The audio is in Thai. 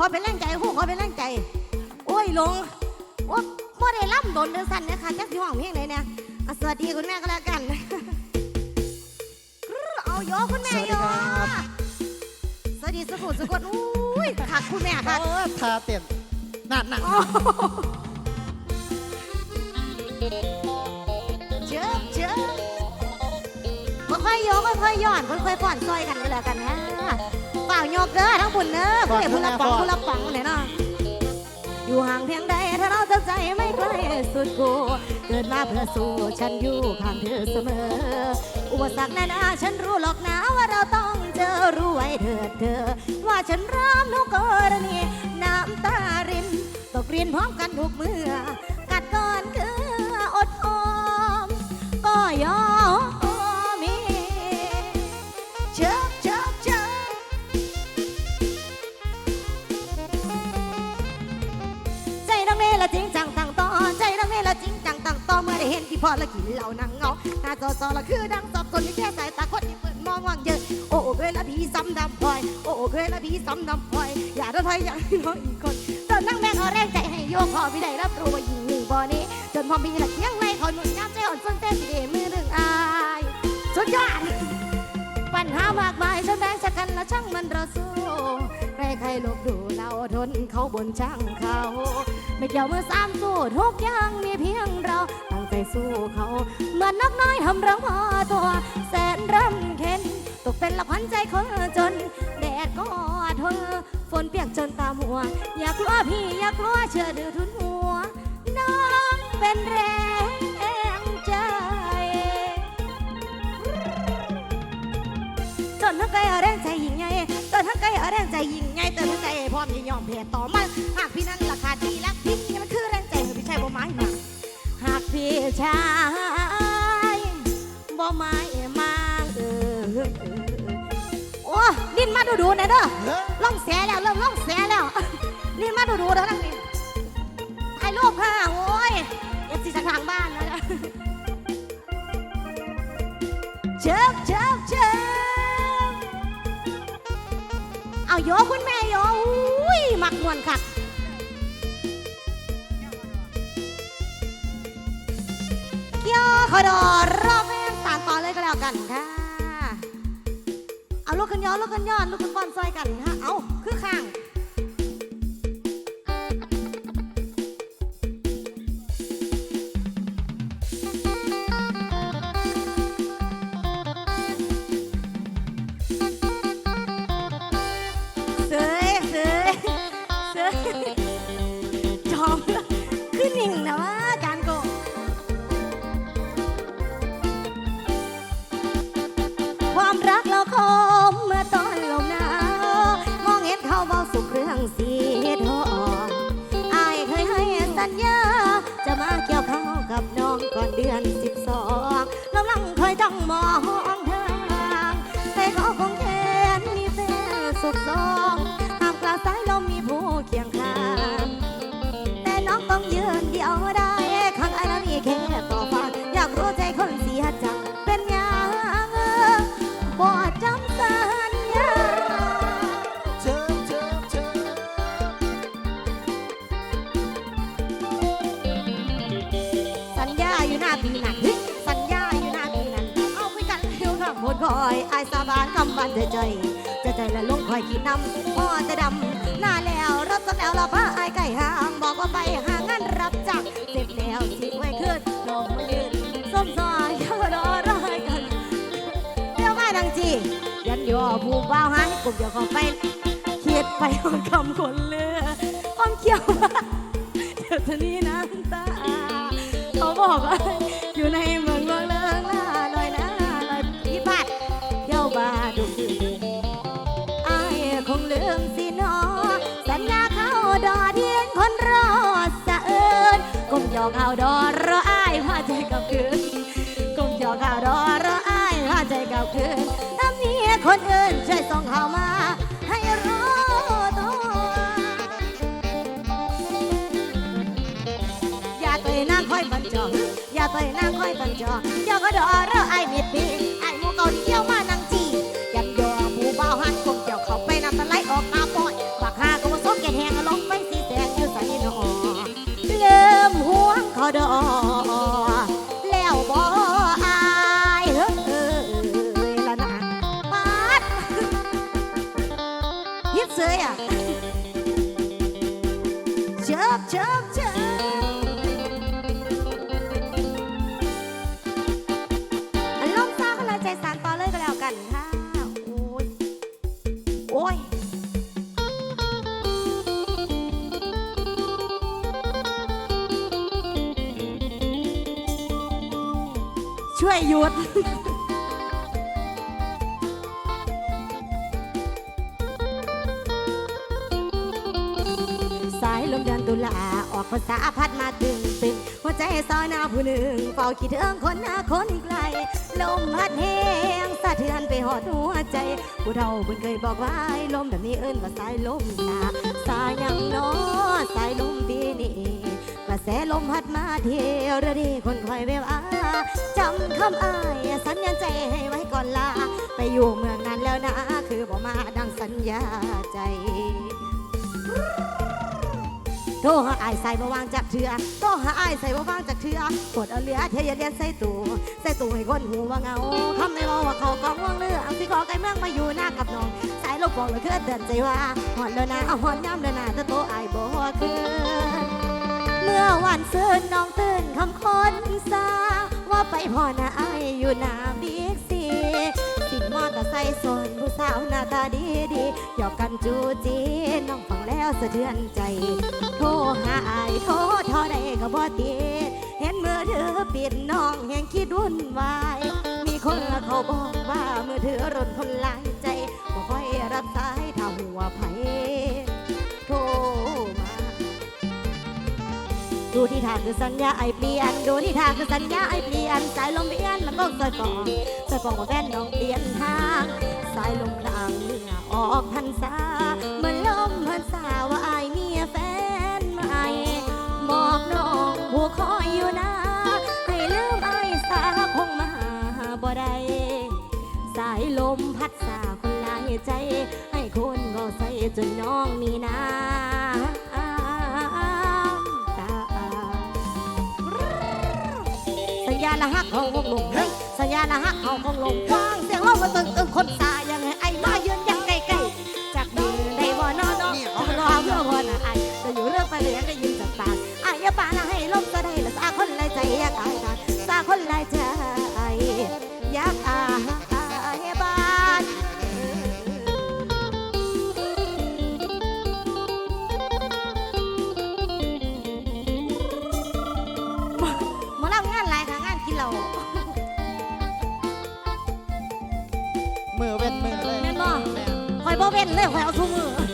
ขอเป็นแรงใจครู่ขอเป็นแรงใจ โอ้ยหลงโอ้บ่ได้ล่ำโดนเดินสั้นเนะคะจักที่ห้องเพียงไหนเนี่ยอะสวัสดีคุณแม่ก็แล้วกันเอาโยคุณแม่สวัสโยดีครับสวัสดีสุขุมสุขดอุ้ยคักคุณแม่คักเออทาเต้นนั่นนั่นเชิบเชิบค่อยๆโยกค่อยๆหย่อนค่อยๆผ่อนซอยกันก็แล้วกันนะ เปล่าโยกเด้อทั้งบุญเด้อเพื่อผู้ละป๋องผู้ละป๋องเนี่ยเนาะอยู่ห่างเพียงใดถ้าเราจะใจไม่ไกลสุดกูเกิดมาเพื่อสู้ฉันอยู่ข้างเธอเสมอ อุปสรรคนั้นอาฉันรู้หรอกนะว่าเราต้องเจอรู้ไว้เถิดเธอ ว่าฉันรักทุกกรณีน้ำตารินตกเรียนพร้อมกันทุกเมื่อกัดก่อนคืออดออมก็ยอม ละจริงจังตั้งต่อใจดังเมละจริงจังตั้งต่อเมื่อได้เห็นที่พ่อละกินเหล้านังเงาหน้าจอจอละคือดังสอบคนที่แค่สายตาคนที่เปิดมองว่างเยอะโอ้เคยละพี่ซ้ำดำพลอยโอ้เคยละพี่ซ้ำดำพลอยอย่าได้ถอยอย่าให้น้อยอีกคนตอนนั่งแม่งเอาแรงใจให้โยกพอพี่ได้รับรู้ว่ายิงหนึ่งบ่อนี้จนพอมีหลักเที่ยงไรเขาหนุนย้ำใจอ่อนส้นเต้นสิเดมือหนึ่งอายสุดยอด หามากมายฉันแบ่งจากกันและช่างมันเราสู้ใครใครลบดูเราทนเขาบนช่างเขา ไม่เกี่ยวมือสามสู้ทุกอย่างมีเพียงเราตั้งใจสู้เขาเหมือนนกน้อยทำรังพอตัว แสนรำเค็นตกเป็นละพันใจคนจน แดดก็ทนฝนเปียกจนตามัว อยากกลัวพี่อยากกลัวเชื่อดือทุนหัว แพ้ต่อมันหากพี่นั้นราคาดีรักพี่นี่มันคือแรงใจของพี่ชายบ่ไม้มาหากพี่ชายบ่ไม้มาเออเออเออโอ้ดินมาดูดูๆหน่อยเด้อเฮ้ยล่องแสแล้วเริ่มล่องแสแล้วนี่มาดูดูๆเด้อนั่งนี่ถ่ายรูปค่ะโอ้ยเอฟซีจากทางบ้านนะเชิบเชิบเชิบเอาโยคุณแม่ คักมวนคักเกี่ยวขอดอรอบแม่งตานต่อเลยก็แล้วกันค่ะ เอาลูกกันย้อนลูกกันย้อนลูกกันบอลซอยกันค่ะเอาคือข้าง สิบสองกำลังคอยจ้องมองทางแต่เขาคงแค้นมีแฟนสุขสองหากกลางสายลมมีผู้เคียงข้างแต่น้องต้องยืนเดียวได้ข้างไอ้นั้นมีแค่ต่อฟังอยากรู้ใจคนเสียจั คอยไอ้สาบานคำวันเธอใจจะใจและลงคอยขีดนำพ่อจะดำหน้าแล้วรถต้นแล้วเราพาไอ้ไก่หางบอกว่าไปหางานรับจ้างเสร็จแล้วสิไว้ขึ้นลงมายืนส้มซอยเขารอรอยกันเรียกว่าดังจียันย่อผู้บ่าวหายกลุ่มเดียวเข้าไปเขียดไปหมดคำคนเลือความเขียวว่าเดี๋ยวจะนี้น้ำตาเขาบอกว่าอยู่ในมือ อกเอาดอรออายพาใจกับคืนก้มยอกเอาดอรออายพาใจกับคืนถ้ามีคนอื่นช่วยส่งเข้ามา ให้รู้ตัวอย่าต่อยนางคอยบันจออย่าต่อยนางคอยบันจออย่าก็ดอรอไอ้เม็ดปีไอ้หมูเกาที่เที่ยวมานังจียันยอผู้บ่าวหันคงเกี่ยวเข้า ยิดเสยอะเชิบเชิบเชิบอันลองซาก็เลยใจสานต่อเลยก็แล้วกันค่ะ โอ้ย โอ้ย ช่วยหยุด ลมเดือนตุลาออกภาษาพัดมาตึงตึงหัวใจซอยหน้าผู้หนึ่งเฝ้าคิดถึงคนหน้าคนไกล ลมพัดแห้งสะเทือนไปหอดหัวใจ ผู้เฒ่าเพิ่นเคยบอกว่าไอ้ลมแบบนี้เอิ้นว่าสายลมตาสายยังน้อสายลมปีนี้กระแสลมพัดมาเทระดีคนคอยเววอาจำคำอ้ายสัญญาใจให้ไว้ก่อนลา ไปอยู่เมืองนั้นแล้วนะ คือบ่มาดังสัญญาใจ โทรหาอายใส่บ่วางจากเถือโทรหาอายใส่บ่วางจากเถือกดเอาเหลือเทยเลียนใส่ตู้ใส่ตู้ให้คนหูว่าเงาคำไม่บอกว่าเขากองว่างเรื่องสิขอไกลเมืองมาอยู่หน้ากับน้องสายลบบอกเลยคือเตือนใจว่าหอนแล้วนะเอาหอนย้ำแล้วนะแต่โตอายบ่คืนเมื่อวันซื่นน้องตื่นคำคนซาว่าไปพ่อหน้าอายอยู่หน้าบี อเตอร์ไซค์สนผู้สาวหน้าตาดีดีหยอกกันจูจีน้องฟังแล้วสะเทือนใจ โทรหาอายโทรเท่าใดก็บ่ตีเห็นมือถือปิดน้องแห่งคิดวุ่นวาย มีคนเขาบอกว่ามือถือร่นคนลายใจบ่ค่อยรับสายถ้าหัวไผ ดูที่ทางคือสัญญาไอเปลี่ยน ดูที่ทางคือสัญญาไอเปลี่ยน สายลมเปลี่ยนมันก็สายฟองสายฟองว่าแฟนน้องเปลี่ยนทาง สายลมพลางเมื่อออกพรรษาเหมือนลมพรรษาว่าไอายมีแฟนใหม่บอกน้องผู้คอยอยู่นะให้ลืมไอสาคงมาหาบ่ได้สายลมพัดสาคนลายใจ ให้คนก็ใส่จนน้องมีน้ำ สัญญาณฮักของวงลงสัญญาณฮักของวงลงฟังเสียงร้องมาตึงตึงคนตายังไงไอ้มายืนยังใกล้ๆจากมือในบ่อนอนอรอเพื่อพอนะไอ้จะอยู่เรื่องไปเรื่อยได้ยินจากปากไอ้ยาปานะให้ลมก็ได้ละสาคนไรใจอยากตายกันสาคนไรใจ มือเว้